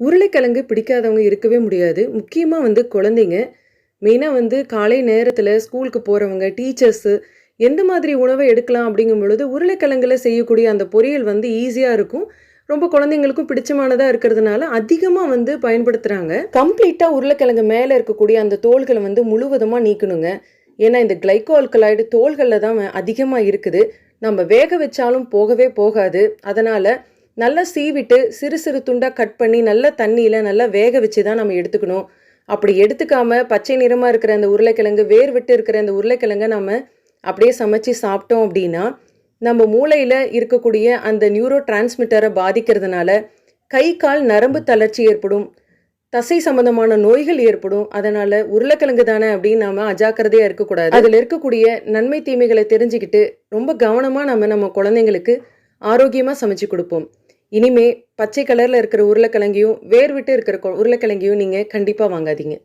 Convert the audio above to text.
உருளைக்கிழங்கு பிடிக்காதவங்க இருக்கவே முடியாது. முக்கியமாக வந்து குழந்தைங்க. மெயினாக வந்து காலை நேரத்தில் ஸ்கூலுக்கு போகிறவங்க டீச்சர்ஸு எந்த மாதிரி உணவை எடுக்கலாம் அப்படிங்கும் பொழுது, உருளைக்கிழங்குல செய்யக்கூடிய அந்த பொரியல் வந்து ஈஸியாக இருக்கும். ரொம்ப குழந்தைங்களுக்கும் பிடிச்சமானதாக இருக்கிறதுனால, அதிகமாக வந்து பயன்படுத்துகிறாங்க கம்ப்ளீட்டாக உருளைக்கிழங்கு மேலே இருக்கக்கூடிய அந்த தோள்களை வந்து முழுவதுமாக நீக்கணுங்க. ஏன்னா, இந்த கிளைகோ தோள்களில் தான் அதிகமாக இருக்குது. நம்ம வேக வச்சாலும் போகவே போகாது. அதனால் நல்லா சீவிட்டு, சிறு சிறு துண்டாக கட் பண்ணி, நல்லா தண்ணியில் நல்லா வேக வச்சு தான் நம்ம எடுத்துக்கணும். அப்படி எடுத்துக்காம, பச்சை நிறமாக இருக்கிற அந்த உருளைக்கிழங்கு, வேர் விட்டு இருக்கிற அந்த உருளைக்கிழங்க நம்ம அப்படியே சமைச்சு சாப்பிட்டோம் அப்படின்னா, நம்ம மூளையில் இருக்கக்கூடிய அந்த நியூரோ டிரான்ஸ்மிட்டரை பாதிக்கிறதுனால, கை, கால் நரம்பு தளர்ச்சி ஏற்படும். தசை சம்பந்தமான நோய்கள் ஏற்படும். அதனால உருளைக்கிழங்கு தானே அப்படின்னு நாம அஜாக்கிரதையா இருக்கக்கூடாது. அதில் இருக்கக்கூடிய நன்மை, தீமைகளை தெரிஞ்சுக்கிட்டு, ரொம்ப கவனமாக நம்ம நம்ம குழந்தைங்களுக்கு ஆரோக்கியமாக சமைச்சு கொடுப்போம் இனிமே பச்சை கலரில் இருக்கிற உருளைக்கிழங்கையும், வேர் விட்டு இருக்கிற கொ உருளைக்கிழங்கையும் நீங்கள் கண்டிப்பாக வாங்காதீங்க.